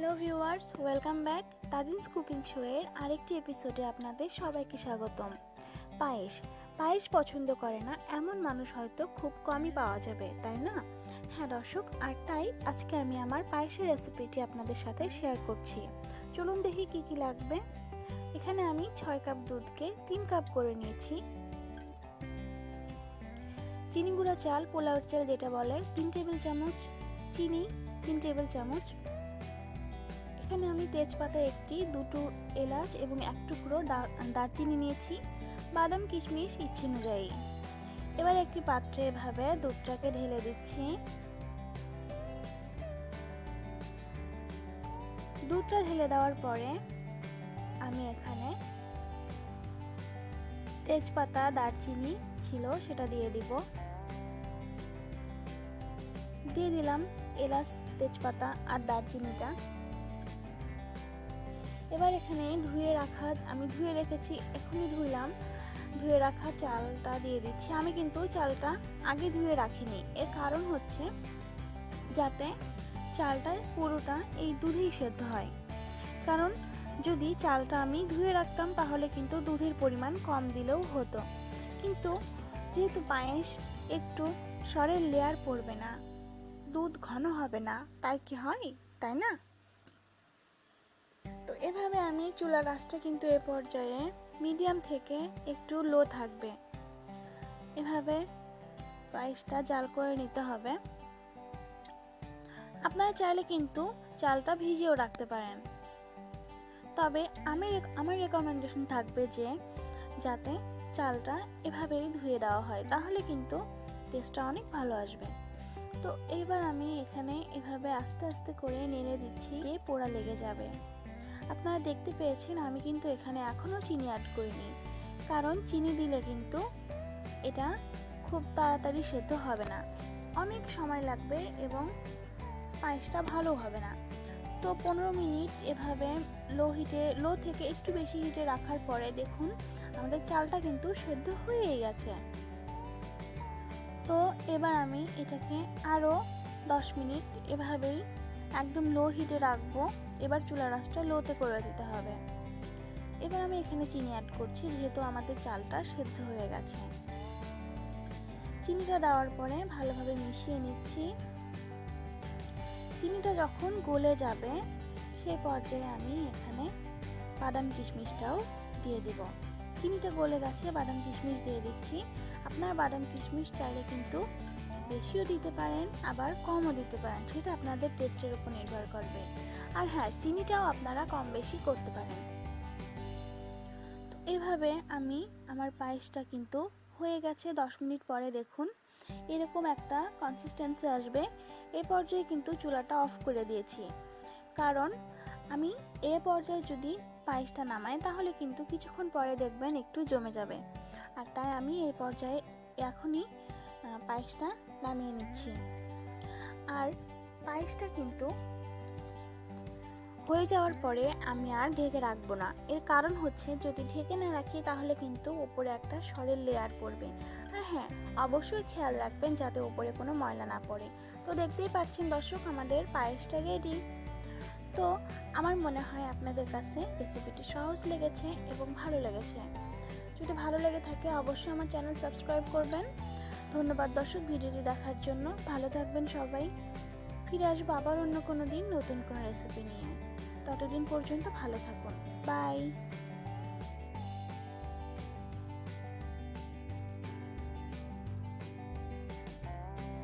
Hello viewers, welcome back. Tajin's cooking শোয়ের আরেকটি এপিসোডে আপনাদের সবাইকে স্বাগতম। পায়েস। পায়েস পছন্দ করে না, এমন মানুষ হয়তো খুব কমই পাওয়া যাবে, তাই না? হ্যাঁ দর্শক, আর তাই আজকে আমি আমার পায়েসের রেসিপিটি আপনাদের সাথে শেয়ার করছি। চলুন দেখি কি কি লাগবে। এখানে আমি ছয় কাপ দুধকে তিন কাপ করে নিয়েছি। চিনি গুঁড়া চাল পোলাওর চাল যেটা বলে, তিন টেবিল চামচ চিনি, তিন টেবিল চামচ এখানে আমি তেজপাতা একটি, দুটো এলাচ এবং এক টুকরো দারচিনি নিয়েছি। বাদাম, কিশমিশ ইচ্ছে অনুযায়ী। এবার একটি পাত্রে এভাবে দুধটাকে ঢেলে দিচ্ছি। দুধটা ঢেলে দেওয়ার পরে আমি এখানে তেজপাতা, দারচিনি ছিল, সেটা দিয়ে দিব। দিয়ে দিলাম এলাচ, তেজপাতা আর দারচিনিটা। এবার এখানে ধুয়ে রাখা, আমি ধুয়ে রেখেছি, এখনই ধুইলাম। ধুয়ে রাখা চালটা দিয়ে দিচ্ছি। আমি কিন্তু চালটা আগে ধুয়ে রাখিনি। এর কারণ হচ্ছে যাতে চালটা পুরোটা এই দুধেই সেদ্ধ হয়। কারণ যদি চালটা আমি ধুয়ে রাখতাম, তাহলে কিন্তু দুধের পরিমাণ কম দিলেও হতো। কিন্তু যেহেতু পায়েস একটু সরের লেয়ার পড়বে না, দুধ ঘন হবে না, তাই কি হয়? তাই না? এভাবে আমি চুলা গাছটা কিন্তু এ পর্যায়ে মিডিয়াম থেকে একটু লো থাকবে। এভাবে পায়েসটা জাল করে নিতে হবে। আপনারা চাইলে কিন্তু চালটা ভিজিয়েও রাখতে পারেন। তবে আমি আমার রেকমেন্ডেশন থাকবে যে যাতে চালটা এভাবেই ধুয়ে দেওয়া হয়, তাহলে কিন্তু টেস্টটা অনেক ভালো আসবে। তো এইবার আমি এখানে এভাবে আস্তে আস্তে করে নেড়ে দিচ্ছি যে পোড়া লেগে যাবে। আপনারা দেখতে পেয়েছেন আমি কিন্তু এখানে এখনও চিনি অ্যাড করিনি। কারণ চিনি দিলে কিন্তু এটা খুব তাড়াতাড়ি সেদ্ধ হবে না। অনেক সময় লাগবে এবং পায়েসটা ভালো হবে না। তো পনেরো মিনিট এভাবে লো হিটে লো থেকে একটু বেশি হিটে রাখার পরে দেখুন আমাদের চালটা কিন্তু সেদ্ধ হয়েই গেছে। তো এবার আমি এটাকে আরও দশ মিনিট এভাবেই একদম লো হিটে রাখব। এবার চুলা রাসটা লোতে করে দিতে হবে। এবার আমি এখানে চিনি অ্যাড করছি, যেহেতু আমাদের চালটা সেদ্ধ হয়ে গেছে। চিনিটা দেওয়ার পরে ভালোভাবে মিশিয়ে নিচ্ছি। চিনিটা যখন গলে যাবে সেই পর্যায়ে আমি এখানে বাদাম কিশমিশটাও দিয়ে দিব। চিনিটা গলে গেছে, বাদাম কিশমিশ দিয়ে দিচ্ছি। আপনার বাদাম কিশমিশ চাইলে কিন্তু বেশিও দিতে পারেন, আবার কমও দিতে পারেন। সেটা আপনাদের টেস্টের উপর নির্ভর করবে। আর হ্যাঁ চিনিটাও আপনারা কম বেশি করতে পারেন। তো এভাবে আমি আমার পায়েসটা কিন্তু হয়ে গেছে, দশ মিনিট পরে দেখুন, এরকম একটা কনসিস্টেন্সি আসবে। এ পর্যায়ে কিন্তু চুলাটা অফ করে দিয়েছি। কারণ আমি এ পর্যায়ে যদি পায়েসটা নামাই, তাহলে কিন্তু কিছুক্ষণ পরে দেখবেন একটু জমে যাবে। আর তাই আমি এই পর্যায়ে এখনই পায়েসটা নামিয়ে নিচ্ছি। আর পায়েসটা কিন্তু হয়ে যাওয়ার পরে আমি আর ঢেকে রাখব না। এর কারণ হচ্ছে, যদি ঢেকে না রাখি, তাহলে কিন্তু ওপরে একটা সরের লেয়ার পড়বে। আর হ্যাঁ অবশ্যই খেয়াল রাখবেন যাতে ওপরে কোনো ময়লা না পড়ে। তো দেখতেই পাচ্ছেন দর্শক, আমাদের পায়েসটা রেডি তো আমার মনে হয় আপনাদের কাছে রেসিপিটি সহজ লেগেছে এবং ভালো লেগেছে। যদি ভালো লেগে থাকে, অবশ্যই আমার চ্যানেল সাবস্ক্রাইব করবেন। ধন্যবাদ দর্শক ভিডিওটি দেখার জন্য। ভালো থাকবেন সবাই। ফিরে আসব আবার অন্য কোনো দিন নতুন কোনো রেসিপি নিয়ে। ততদিন পর্যন্ত ভালো থাকুন। বাই